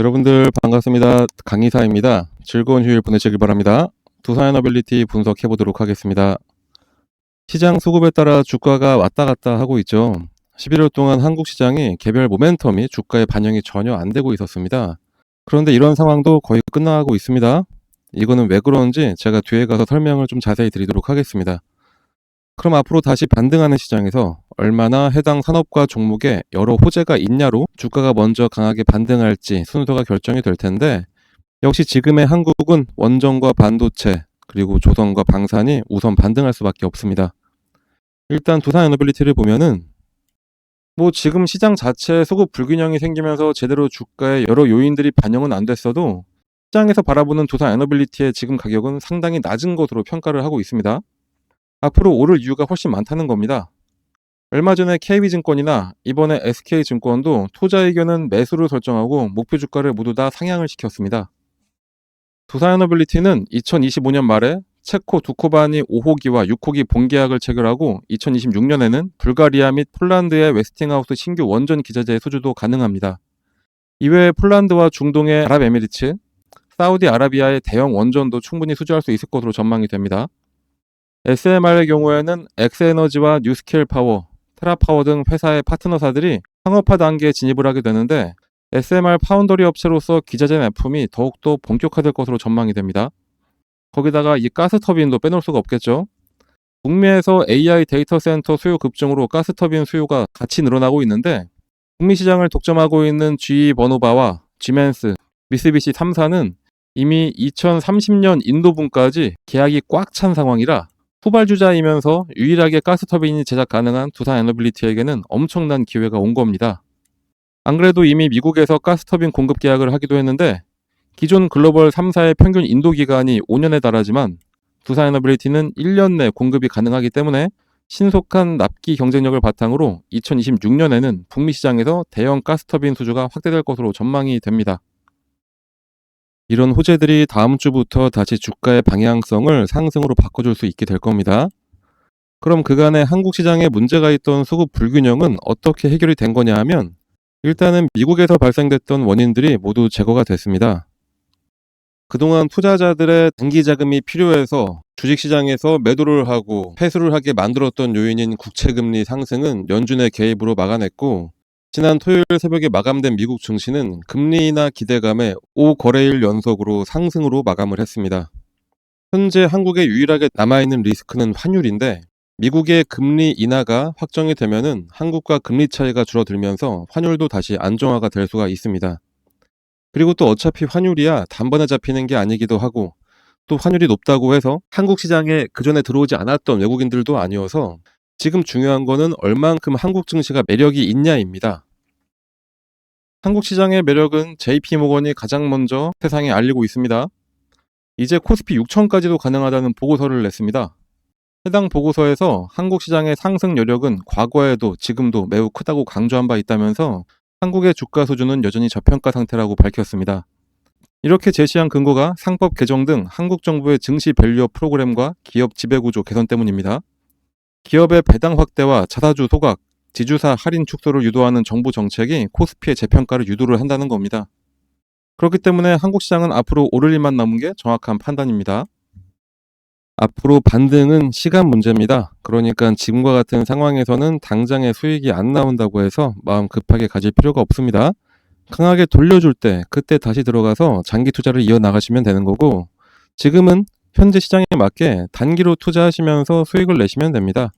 여러분들 반갑습니다. 강의사입니다. 즐거운 휴일 보내시길 바랍니다. 두산 에너빌리티 분석해 보도록 하겠습니다. 시장 수급에 따라 주가가 왔다 갔다 하고 있죠. 11월 동안 한국 시장이 개별 모멘텀이 주가에 반영이 전혀 안 되고 있었습니다. 그런데 이런 상황도 거의 끝나가고 있습니다. 이거는 왜 그런지 제가 뒤에 가서 설명을 좀 자세히 드리도록 하겠습니다. 그럼 앞으로 다시 반등하는 시장에서 얼마나 해당 산업과 종목에 여러 호재가 있냐로 주가가 먼저 강하게 반등할지 순서가 결정이 될 텐데 역시 지금의 한국은 원전과 반도체 그리고 조선과 방산이 우선 반등할 수밖에 없습니다. 일단 두산 에너빌리티를 보면은 뭐 지금 시장 자체에 소급 불균형이 생기면서 제대로 주가에 여러 요인들이 반영은 안 됐어도 시장에서 바라보는 두산 에너빌리티의 지금 가격은 상당히 낮은 것으로 평가를 하고 있습니다. 앞으로 오를 이유가 훨씬 많다는 겁니다. 얼마 전에 KB증권이나 이번에 SK증권도 투자 의견은 매수를 설정하고 목표 주가를 모두 다 상향을 시켰습니다. 두산에너빌리티는 2025년 말에 체코 두코바니 5호기와 6호기 본계약을 체결하고 2026년에는 불가리아 및 폴란드의 웨스팅하우스 신규 원전 기자재 수주도 가능합니다. 이외에 폴란드와 중동의 아랍에미리츠, 사우디아라비아의 대형 원전도 충분히 수주할 수 있을 것으로 전망이 됩니다. SMR의 경우에는 엑스에너지와 뉴스케일 파워, 테라파워 등 회사의 파트너사들이 상업화 단계에 진입을 하게 되는데 SMR 파운더리 업체로서 기자재 납품이 더욱더 본격화될 것으로 전망이 됩니다. 거기다가 이 가스 터빈도 빼놓을 수가 없겠죠. 북미에서 AI 데이터 센터 수요 급증으로 가스 터빈 수요가 같이 늘어나고 있는데 북미 시장을 독점하고 있는 GE 버노바와 지멘스, 미쓰비시 3사는 이미 2030년 인도분까지 계약이 꽉 찬 상황이라 후발주자이면서 유일하게 가스터빈이 제작 가능한 두산 에너빌리티에게는 엄청난 기회가 온 겁니다. 안 그래도 이미 미국에서 가스터빈 공급 계약을 하기도 했는데 기존 글로벌 3사의 평균 인도 기간이 5년에 달하지만 두산 에너빌리티는 1년 내 공급이 가능하기 때문에 신속한 납기 경쟁력을 바탕으로 2026년에는 북미 시장에서 대형 가스터빈 수주가 확대될 것으로 전망이 됩니다. 이런 호재들이 다음 주부터 다시 주가의 방향성을 상승으로 바꿔줄 수 있게 될 겁니다. 그럼 그간의 한국 시장에 문제가 있던 수급 불균형은 어떻게 해결이 된 거냐 하면 일단은 미국에서 발생됐던 원인들이 모두 제거가 됐습니다. 그동안 투자자들의 단기 자금이 필요해서 주식시장에서 매도를 하고 회수를 하게 만들었던 요인인 국채금리 상승은 연준의 개입으로 막아냈고 지난 토요일 새벽에 마감된 미국 증시는 금리 인하 기대감에 5거래일 연속으로 상승으로 마감을 했습니다. 현재 한국에 유일하게 남아있는 리스크는 환율인데 미국의 금리 인하가 확정이 되면은 한국과 금리 차이가 줄어들면서 환율도 다시 안정화가 될 수가 있습니다. 그리고 또 어차피 환율이야 단번에 잡히는 게 아니기도 하고 또 환율이 높다고 해서 한국 시장에 그전에 들어오지 않았던 외국인들도 아니어서 지금 중요한 거는 얼만큼 한국 증시가 매력이 있냐입니다. 한국 시장의 매력은 JP모건이 가장 먼저 세상에 알리고 있습니다. 이제 코스피 6천까지도 가능하다는 보고서를 냈습니다. 해당 보고서에서 한국 시장의 상승 여력은 과거에도 지금도 매우 크다고 강조한 바 있다면서 한국의 주가 수준은 여전히 저평가 상태라고 밝혔습니다. 이렇게 제시한 근거가 상법 개정 등 한국 정부의 증시 밸류업 프로그램과 기업 지배구조 개선 때문입니다. 기업의 배당 확대와 자사주 소각, 지주사 할인 축소를 유도하는 정부 정책이 코스피의 재평가를 유도를 한다는 겁니다. 그렇기 때문에 한국 시장은 앞으로 오를 일만 남은 게 정확한 판단입니다. 앞으로 반등은 시간 문제입니다. 그러니까 지금과 같은 상황에서는 당장의 수익이 안 나온다고 해서 마음 급하게 가질 필요가 없습니다. 강하게 돌려줄 때 그때 다시 들어가서 장기 투자를 이어나가시면 되는 거고 지금은 현재 시장에 맞게 단기로 투자하시면서 수익을 내시면 됩니다.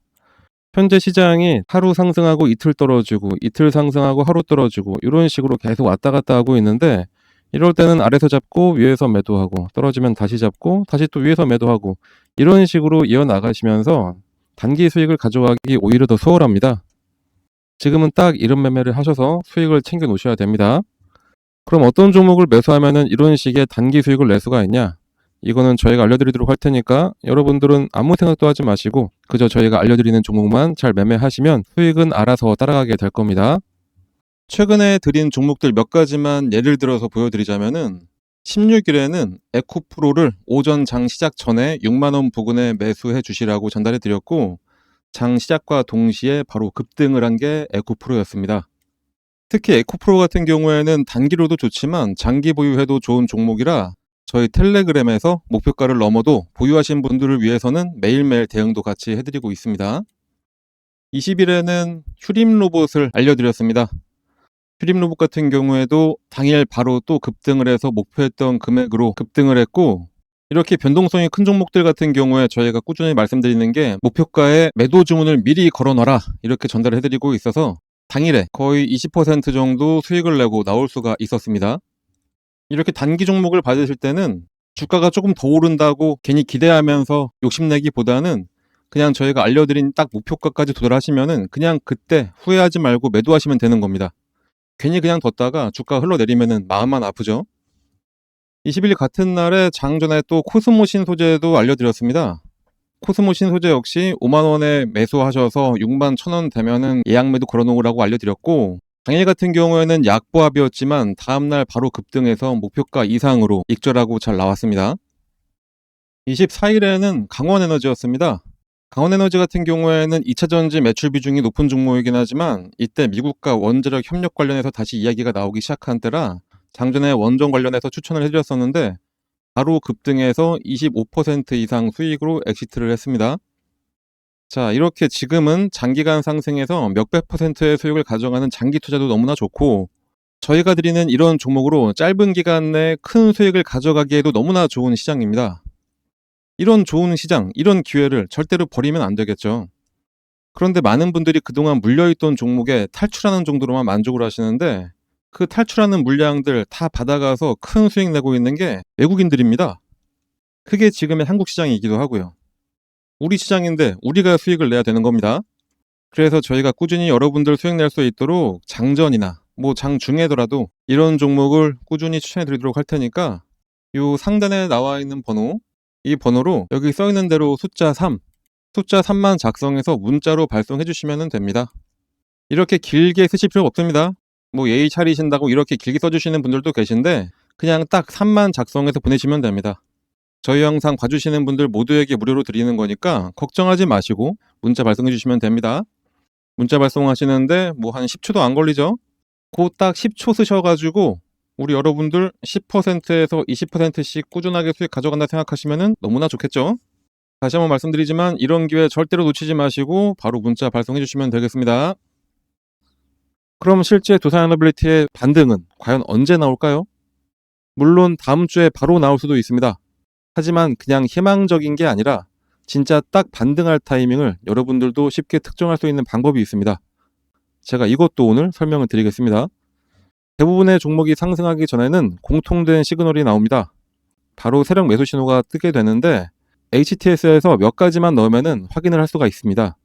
현재 시장이 하루 상승하고 이틀 떨어지고 이틀 상승하고 하루 떨어지고 이런 식으로 계속 왔다 갔다 하고 있는데 이럴 때는 아래서 잡고 위에서 매도하고 떨어지면 다시 잡고 다시 또 위에서 매도하고 이런 식으로 이어나가시면서 단기 수익을 가져가기 오히려 더 수월합니다. 지금은 딱 이런 매매를 하셔서 수익을 챙겨 놓으셔야 됩니다. 그럼 어떤 종목을 매수하면은 이런 식의 단기 수익을 낼 수가 있냐? 이거는 저희가 알려드리도록 할 테니까 여러분들은 아무 생각도 하지 마시고 그저 저희가 알려드리는 종목만 잘 매매하시면 수익은 알아서 따라가게 될 겁니다. 최근에 드린 종목들 몇 가지만 예를 들어서 보여드리자면은 16일에는 에코프로를 오전 장 시작 전에 6만원 부근에 매수해 주시라고 전달해 드렸고 장 시작과 동시에 바로 급등을 한 게 에코프로였습니다. 특히 에코프로 같은 경우에는 단기로도 좋지만 장기 보유해도 좋은 종목이라 저희 텔레그램에서 목표가를 넘어도 보유하신 분들을 위해서는 매일매일 대응도 같이 해드리고 있습니다. 20일에는 휴림 로봇을 알려드렸습니다. 휴림 로봇 같은 경우에도 당일 바로 또 급등을 해서 목표했던 금액으로 급등을 했고 이렇게 변동성이 큰 종목들 같은 경우에 저희가 꾸준히 말씀드리는 게 목표가에 매도 주문을 미리 걸어놔라 이렇게 전달을 해드리고 있어서 당일에 거의 20% 정도 수익을 내고 나올 수가 있었습니다. 이렇게 단기 종목을 받으실 때는 주가가 조금 더 오른다고 괜히 기대하면서 욕심내기보다는 그냥 저희가 알려드린 딱 목표가까지 도달하시면은 그냥 그때 후회하지 말고 매도하시면 되는 겁니다. 괜히 그냥 뒀다가 주가 흘러내리면은 마음만 아프죠. 20일 같은 날에 장 전에 또 코스모 신 소재도 알려드렸습니다. 코스모 신 소재 역시 5만원에 매수하셔서 6만 1천원 되면은 예약 매도 걸어놓으라고 알려드렸고 당일 같은 경우에는 약보합이었지만 다음날 바로 급등해서 목표가 이상으로 익절하고 잘 나왔습니다. 24일에는 강원에너지였습니다. 강원에너지 같은 경우에는 2차전지 매출 비중이 높은 종목이긴 하지만 이때 미국과 원자력 협력 관련해서 다시 이야기가 나오기 시작한 때라 장전에 원전 관련해서 추천을 해드렸었는데 바로 급등해서 25% 이상 수익으로 엑시트를 했습니다. 자, 이렇게 지금은 장기간 상승해서 몇백 퍼센트의 수익을 가져가는 장기 투자도 너무나 좋고 저희가 드리는 이런 종목으로 짧은 기간 내에 큰 수익을 가져가기에도 너무나 좋은 시장입니다. 이런 좋은 시장, 이런 기회를 절대로 버리면 안 되겠죠. 그런데 많은 분들이 그동안 물려있던 종목에 탈출하는 정도로만 만족을 하시는데 그 탈출하는 물량들 다 받아가서 큰 수익 내고 있는 게 외국인들입니다. 그게 지금의 한국 시장이기도 하고요. 우리 시장인데 우리가 수익을 내야 되는 겁니다. 그래서 저희가 꾸준히 여러분들 수익 낼 수 있도록 장전이나 뭐 장중에더라도 이런 종목을 꾸준히 추천해 드리도록 할 테니까 요 상단에 나와 있는 번호 이 번호로 여기 써 있는 대로 숫자 3 숫자 3만 작성해서 문자로 발송해 주시면 됩니다. 이렇게 길게 쓰실 필요 없습니다. 뭐 예의 차리신다고 이렇게 길게 써주시는 분들도 계신데 그냥 딱 3만 작성해서 보내시면 됩니다. 저희 영상 봐주시는 분들 모두에게 무료로 드리는 거니까 걱정하지 마시고 문자 발송해 주시면 됩니다. 문자 발송하시는데 뭐 한 10초도 안 걸리죠? 그 딱 10초 쓰셔가지고 우리 여러분들 10%에서 20%씩 꾸준하게 수익 가져간다 생각하시면 너무나 좋겠죠? 다시 한번 말씀드리지만 이런 기회 절대로 놓치지 마시고 바로 문자 발송해 주시면 되겠습니다. 그럼 실제 두산에너빌리티의 반등은 과연 언제 나올까요? 물론 다음 주에 바로 나올 수도 있습니다. 하지만 그냥 희망적인 게 아니라 진짜 딱 반등할 타이밍을 여러분들도 쉽게 특정할 수 있는 방법이 있습니다. 제가 이것도 오늘 설명을 드리겠습니다. 대부분의 종목이 상승하기 전에는 공통된 시그널이 나옵니다. 바로 세력 매수 신호가 뜨게 되는데 HTS에서 몇 가지만 넣으면 확인을 할 수가 있습니다.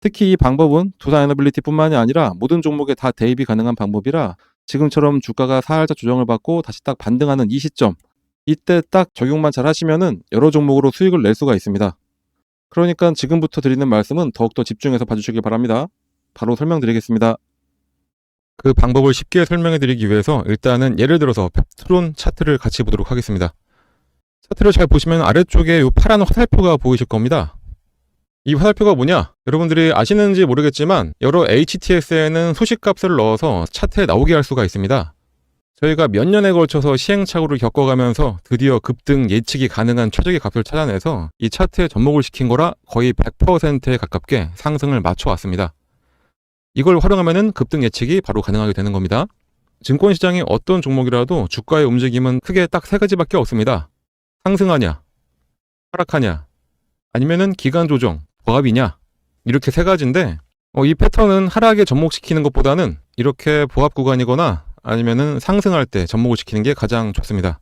특히 이 방법은 두산 에너빌리티뿐만이 아니라 모든 종목에 다 대입이 가능한 방법이라 지금처럼 주가가 살짝 조정을 받고 다시 딱 반등하는 이 시점 이때 딱 적용만 잘 하시면은 여러 종목으로 수익을 낼 수가 있습니다. 그러니까 지금부터 드리는 말씀은 더욱더 집중해서 봐주시길 바랍니다. 바로 설명드리겠습니다. 그 방법을 쉽게 설명해 드리기 위해서 일단은 예를 들어서 펩트론 차트를 같이 보도록 하겠습니다. 차트를 잘 보시면 아래쪽에 이 파란 화살표가 보이실 겁니다. 이 화살표가 뭐냐? 여러분들이 아시는지 모르겠지만 여러 HTS에는 소식값을 넣어서 차트에 나오게 할 수가 있습니다. 저희가 몇 년에 걸쳐서 시행착오를 겪어가면서 드디어 급등 예측이 가능한 최적의 값을 찾아내서 이 차트에 접목을 시킨 거라 거의 100%에 가깝게 상승을 맞춰왔습니다. 이걸 활용하면 급등 예측이 바로 가능하게 되는 겁니다. 증권시장의 어떤 종목이라도 주가의 움직임은 크게 딱 세 가지밖에 없습니다. 상승하냐, 하락하냐, 아니면은 기간 조정, 보합이냐 이렇게 세 가지인데 어, 이 패턴은 하락에 접목시키는 것보다는 이렇게 보합 구간이거나 아니면은 상승할 때 접목을 시키는 게 가장 좋습니다.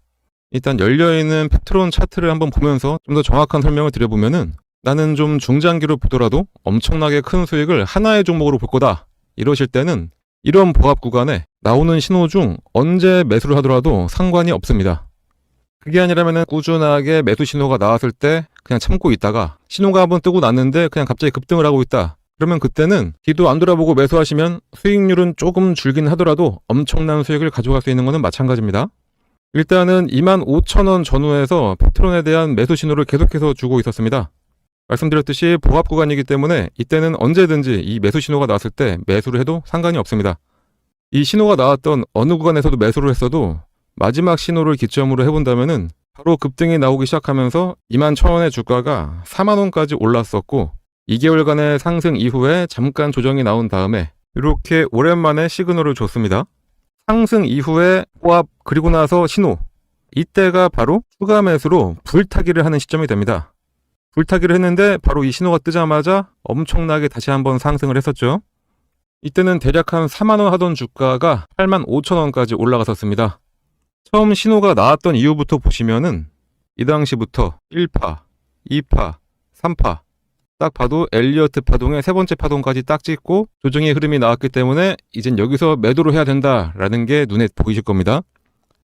일단 열려있는 펩트론 차트를 한번 보면서 좀 더 정확한 설명을 드려보면은 나는 좀 중장기로 보더라도 엄청나게 큰 수익을 하나의 종목으로 볼 거다. 이러실 때는 이런 보합 구간에 나오는 신호 중 언제 매수를 하더라도 상관이 없습니다. 그게 아니라면 꾸준하게 매수 신호가 나왔을 때 그냥 참고 있다가 신호가 한번 뜨고 났는데 그냥 갑자기 급등을 하고 있다. 그러면 그때는 뒤도 안 돌아보고 매수하시면 수익률은 조금 줄긴 하더라도 엄청난 수익을 가져갈 수 있는 것은 마찬가지입니다. 일단은 25,000원 전후에서 패트론에 대한 매수 신호를 계속해서 주고 있었습니다. 말씀드렸듯이 보합 구간이기 때문에 이때는 언제든지 이 매수 신호가 나왔을 때 매수를 해도 상관이 없습니다. 이 신호가 나왔던 어느 구간에서도 매수를 했어도 마지막 신호를 기점으로 해본다면은 바로 급등이 나오기 시작하면서 2만 1천원의 주가가 4만 원까지 올랐었고 2개월간의 상승 이후에 잠깐 조정이 나온 다음에 이렇게 오랜만에 시그널을 줬습니다. 상승 이후에 호합 그리고 나서 신호 이때가 바로 추가 매수로 불타기를 하는 시점이 됩니다. 불타기를 했는데 바로 이 신호가 뜨자마자 엄청나게 다시 한번 상승을 했었죠. 이때는 대략 한 4만원 하던 주가가 8만 5천원까지 올라갔었습니다. 처음 신호가 나왔던 이후부터 보시면은 이 당시부터 1파, 2파, 3파 딱 봐도 엘리어트 파동의 세 번째 파동까지 딱 찍고 조정의 흐름이 나왔기 때문에 이젠 여기서 매도를 해야 된다라는 게 눈에 보이실 겁니다.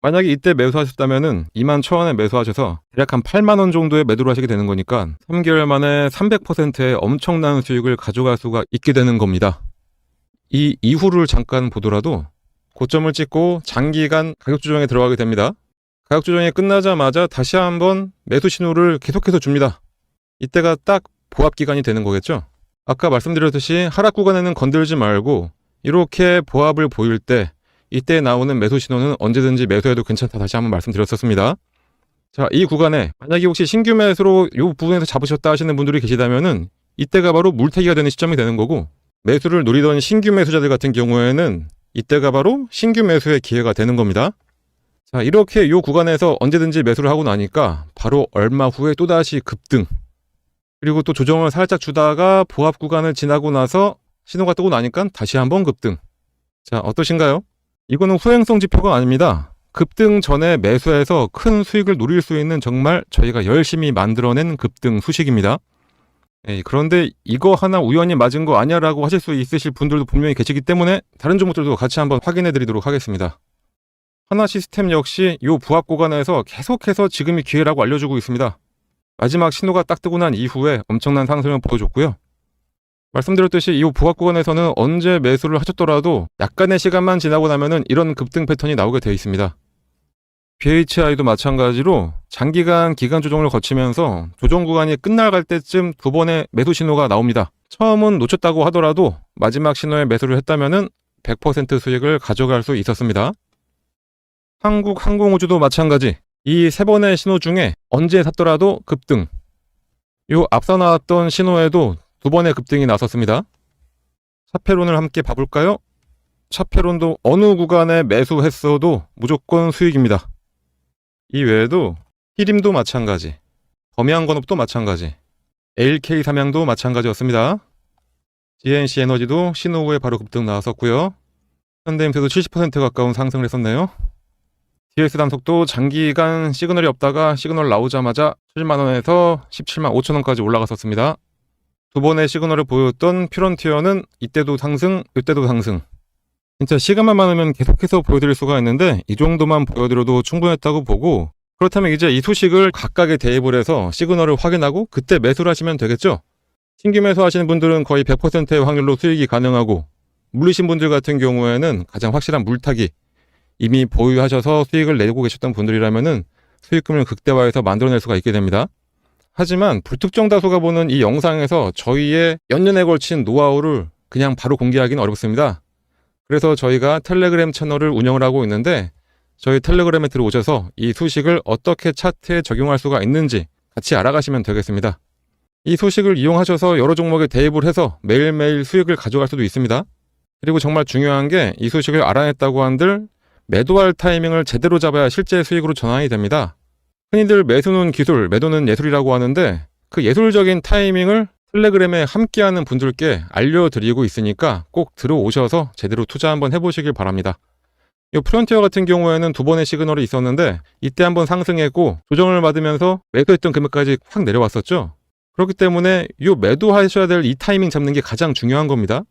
만약에 이때 매수하셨다면은 2만 1천원에 매수하셔서 대략 한 8만 원 정도의 매도를 하시게 되는 거니까 3개월 만에 300%의 엄청난 수익을 가져갈 수가 있게 되는 겁니다. 이 이후를 잠깐 보더라도 고점을 찍고 장기간 가격 조정에 들어가게 됩니다. 가격 조정이 끝나자마자 다시 한번 매수 신호를 계속해서 줍니다. 이때가 딱 보합 기간이 되는 거겠죠? 아까 말씀드렸듯이 하락 구간에는 건들지 말고 이렇게 보합을 보일 때 이때 나오는 매수 신호는 언제든지 매수해도 괜찮다 다시 한번 말씀드렸었습니다. 자, 이 구간에 만약에 혹시 신규 매수로 이 부분에서 잡으셨다 하시는 분들이 계시다면은 이때가 바로 물타기가 되는 시점이 되는 거고 매수를 노리던 신규 매수자들 같은 경우에는 이때가 바로 신규 매수의 기회가 되는 겁니다. 자, 이렇게 이 구간에서 언제든지 매수를 하고 나니까 바로 얼마 후에 또다시 급등. 그리고 또 조정을 살짝 주다가 보합 구간을 지나고 나서 신호가 뜨고 나니까 다시 한번 급등. 자, 어떠신가요? 이거는 후행성 지표가 아닙니다. 급등 전에 매수해서 큰 수익을 노릴 수 있는 정말 저희가 열심히 만들어낸 급등 수식입니다. 예, 그런데 이거 하나 우연히 맞은 거 아니야 라고 하실 수 있으실 분들도 분명히 계시기 때문에 다른 종목들도 같이 한번 확인해 드리도록 하겠습니다. 하나 시스템 역시 이 부합 구간에서 계속해서 지금이 기회라고 알려주고 있습니다. 마지막 신호가 딱 뜨고 난 이후에 엄청난 상승을 보여줬고요. 말씀드렸듯이 이 부합 구간에서는 언제 매수를 하셨더라도 약간의 시간만 지나고 나면은 이런 급등 패턴이 나오게 되어 있습니다. BHI도 마찬가지로 장기간 기간 조정을 거치면서 조정 구간이 끝나갈 때쯤 두 번의 매수 신호가 나옵니다. 처음은 놓쳤다고 하더라도 마지막 신호에 매수를 했다면은 100% 수익을 가져갈 수 있었습니다. 한국 항공우주도 마찬가지. 이 세 번의 신호 중에 언제 샀더라도 급등. 요 앞서 나왔던 신호에도 두 번의 급등이 나섰습니다. 차페론을 함께 봐볼까요? 차페론도 어느 구간에 매수했어도 무조건 수익입니다. 이 외에도 히림도 마찬가지, 범양건업도 마찬가지, LK 삼양도 마찬가지였습니다. GNC 에너지도 신호 후에 바로 급등 나왔었고요. 현대임스도 70% 가까운 상승을 했었네요. DS 단속도 장기간 시그널이 없다가 시그널 나오자마자 7만 원에서 17만 5천 원까지 올라갔었습니다. 두 번의 시그널을 보였던 퓨런티어는 이때도 상승, 이때도 상승. 진짜 시간만 많으면 계속해서 보여드릴 수가 있는데 이 정도만 보여드려도 충분했다고 보고 그렇다면 이제 이 소식을 각각의 대입을 해서 시그널을 확인하고 그때 매수를 하시면 되겠죠? 신규 매수하시는 분들은 거의 100%의 확률로 수익이 가능하고 물리신 분들 같은 경우에는 가장 확실한 물타기 이미 보유하셔서 수익을 내고 계셨던 분들이라면은 수익금을 극대화해서 만들어낼 수가 있게 됩니다. 하지만 불특정 다수가 보는 이 영상에서 저희의 연년에 걸친 노하우를 그냥 바로 공개하기는 어렵습니다. 그래서 저희가 텔레그램 채널을 운영을 하고 있는데 저희 텔레그램에 들어오셔서 이 소식을 어떻게 차트에 적용할 수가 있는지 같이 알아가시면 되겠습니다. 이 소식을 이용하셔서 여러 종목에 대입을 해서 매일매일 수익을 가져갈 수도 있습니다. 그리고 정말 중요한 게 이 소식을 알아냈다고 한들 매도할 타이밍을 제대로 잡아야 실제 수익으로 전환이 됩니다. 흔히들 매수는 기술, 매도는 예술이라고 하는데 그 예술적인 타이밍을 텔레그램에 함께하는 분들께 알려드리고 있으니까 꼭 들어오셔서 제대로 투자 한번 해보시길 바랍니다. 이 프론티어 같은 경우에는 두 번의 시그널이 있었는데 이때 한번 상승했고 조정을 받으면서 매도했던 금액까지 확 내려왔었죠. 그렇기 때문에 이 매도하셔야 될 이 타이밍 잡는 게 가장 중요한 겁니다.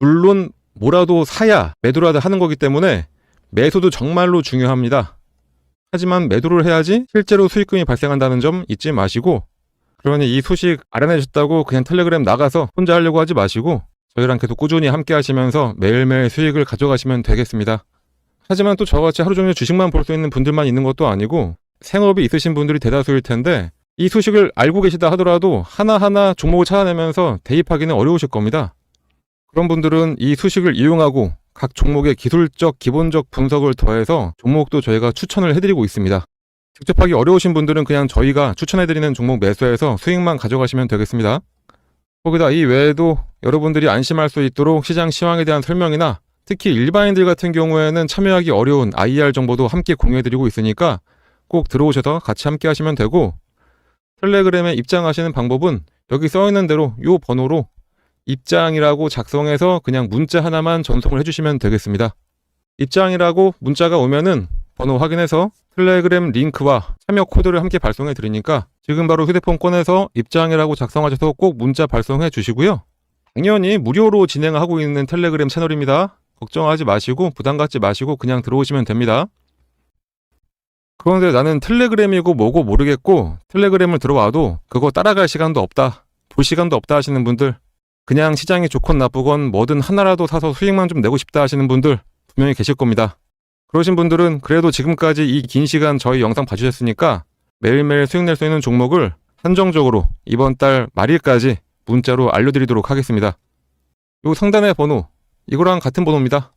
물론 뭐라도 사야 매도라도 하는 거기 때문에 매수도 정말로 중요합니다. 하지만 매도를 해야지 실제로 수익금이 발생한다는 점 잊지 마시고 그러니 이 소식 알아내셨다고 그냥 텔레그램 나가서 혼자 하려고 하지 마시고 저희랑 계속 꾸준히 함께 하시면서 매일매일 수익을 가져가시면 되겠습니다. 하지만 또 저같이 하루 종일 주식만 볼 수 있는 분들만 있는 것도 아니고 생업이 있으신 분들이 대다수일 텐데 이 소식을 알고 계시다 하더라도 하나하나 종목을 찾아내면서 대입하기는 어려우실 겁니다. 그런 분들은 이 소식을 이용하고 각 종목의 기술적 기본적 분석을 더해서 종목도 저희가 추천을 해드리고 있습니다. 직접 하기 어려우신 분들은 그냥 저희가 추천해드리는 종목 매수해서 수익만 가져가시면 되겠습니다. 거기다 이 외에도 여러분들이 안심할 수 있도록 시장 시황에 대한 설명이나 특히 일반인들 같은 경우에는 참여하기 어려운 IR 정보도 함께 공유해드리고 있으니까 꼭 들어오셔서 같이 함께 하시면 되고 텔레그램에 입장하시는 방법은 여기 써 있는 대로 요 번호로 입장이라고 작성해서 그냥 문자 하나만 전송을 해주시면 되겠습니다. 입장이라고 문자가 오면은 번호 확인해서 텔레그램 링크와 참여 코드를 함께 발송해 드리니까 지금 바로 휴대폰 꺼내서 입장이라고 작성하셔서 꼭 문자 발송해 주시고요. 당연히 무료로 진행하고 있는 텔레그램 채널입니다. 걱정하지 마시고 부담 갖지 마시고 그냥 들어오시면 됩니다. 그런데 나는 텔레그램이고 뭐고 모르겠고 텔레그램을 들어와도 그거 따라갈 시간도 없다. 볼 시간도 없다 하시는 분들 그냥 시장이 좋건 나쁘건 뭐든 하나라도 사서 수익만 좀 내고 싶다 하시는 분들 분명히 계실 겁니다. 그러신 분들은 그래도 지금까지 이 긴 시간 저희 영상 봐주셨으니까 매일매일 수익 낼 수 있는 종목을 한정적으로 이번 달 말일까지 문자로 알려드리도록 하겠습니다. 요 상단의 번호 이거랑 같은 번호입니다.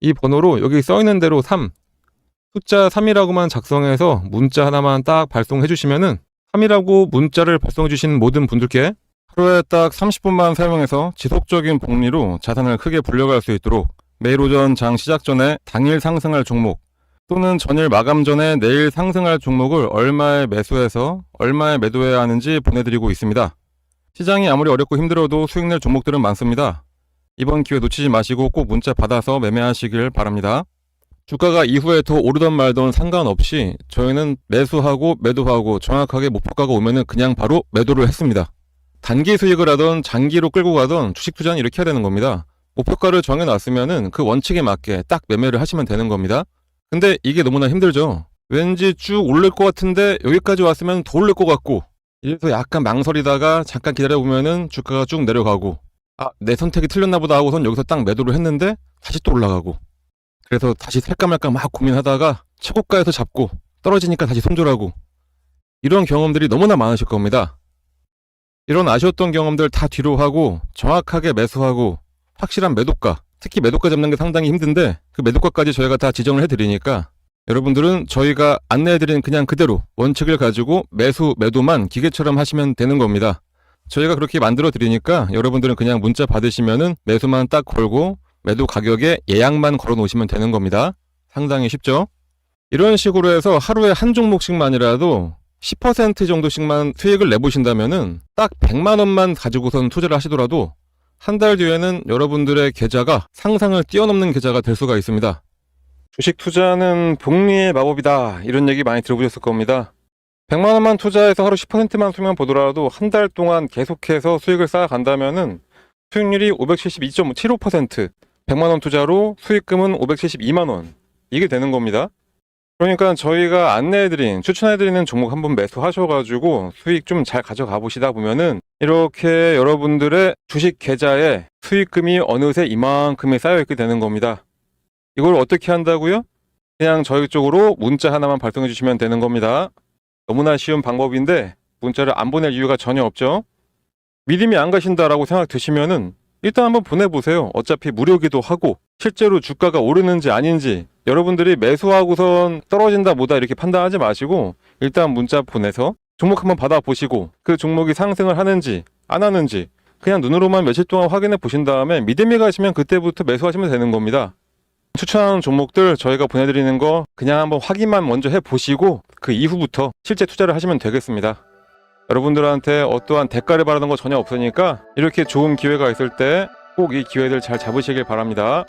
이 번호로 여기 써 있는 대로 3 숫자 3이라고만 작성해서 문자 하나만 딱 발송해 주시면은 3이라고 문자를 발송해 주신 모든 분들께 하루에 딱 30분만 사용해서 지속적인 복리로 자산을 크게 불려갈 수 있도록 매일 오전 장 시작 전에 당일 상승할 종목 또는 전일 마감 전에 내일 상승할 종목을 얼마에 매수해서 얼마에 매도해야 하는지 보내드리고 있습니다. 시장이 아무리 어렵고 힘들어도 수익 낼 종목들은 많습니다. 이번 기회 놓치지 마시고 꼭 문자 받아서 매매하시길 바랍니다. 주가가 이후에 더 오르던 말던 상관없이 저희는 매수하고 매도하고 정확하게 목표가가 오면은 그냥 바로 매도를 했습니다. 단기 수익을 하던 장기로 끌고 가던 주식 투자는 이렇게 해야 되는 겁니다. 목표가를 정해놨으면은 그 원칙에 맞게 딱 매매를 하시면 되는 겁니다. 근데 이게 너무나 힘들죠. 왠지 쭉 오를 것 같은데 여기까지 왔으면 더 오를 것 같고 이래서 약간 망설이다가 잠깐 기다려보면은 주가가 쭉 내려가고 아 내 선택이 틀렸나 보다 하고선 여기서 딱 매도를 했는데 다시 또 올라가고 그래서 다시 살까 말까 막 고민하다가 최고가에서 잡고 떨어지니까 다시 손절하고 이런 경험들이 너무나 많으실 겁니다. 이런 아쉬웠던 경험들 다 뒤로 하고 정확하게 매수하고 확실한 매도가 특히 매도가 잡는 게 상당히 힘든데 그 매도가까지 저희가 다 지정을 해드리니까 여러분들은 저희가 안내해드린 그냥 그대로 원칙을 가지고 매수 매도만 기계처럼 하시면 되는 겁니다. 저희가 그렇게 만들어 드리니까 여러분들은 그냥 문자 받으시면은 매수만 딱 걸고 매도 가격에 예약만 걸어 놓으시면 되는 겁니다. 상당히 쉽죠? 이런 식으로 해서 하루에 한 종목씩만이라도 10% 정도씩만 수익을 내보신다면은 딱 100만 원만 가지고선 투자를 하시더라도 한 달 뒤에는 여러분들의 계좌가 상상을 뛰어넘는 계좌가 될 수가 있습니다. 주식 투자는 복리의 마법이다. 이런 얘기 많이 들어보셨을 겁니다. 100만 원만 투자해서 하루 10%만 수면 보더라도 한 달 동안 계속해서 수익을 쌓아간다면은 수익률이 572.75%, 100만 원 투자로 수익금은 572만 원. 이게 되는 겁니다. 그러니까 저희가 안내해드린, 추천해드리는 종목 한번 매수하셔가지고 수익 좀 잘 가져가 보시다 보면은 이렇게 여러분들의 주식 계좌에 수익금이 어느새 이만큼이 쌓여있게 되는 겁니다. 이걸 어떻게 한다고요? 그냥 저희 쪽으로 문자 하나만 발송해 주시면 되는 겁니다. 너무나 쉬운 방법인데 문자를 안 보낼 이유가 전혀 없죠. 믿음이 안 가신다라고 생각 드시면은 일단 한번 보내보세요. 어차피 무료기도 하고 실제로 주가가 오르는지 아닌지 여러분들이 매수하고선 떨어진다 뭐다 이렇게 판단하지 마시고 일단 문자 보내서 종목 한번 받아보시고 그 종목이 상승을 하는지 안 하는지 그냥 눈으로만 며칠 동안 확인해 보신 다음에 믿음이 가시면 그때부터 매수하시면 되는 겁니다. 추천하는 종목들 저희가 보내드리는 거 그냥 한번 확인만 먼저 해보시고 그 이후부터 실제 투자를 하시면 되겠습니다. 여러분들한테 어떠한 대가를 바라는 거 전혀 없으니까 이렇게 좋은 기회가 있을 때 꼭 이 기회들 잘 잡으시길 바랍니다.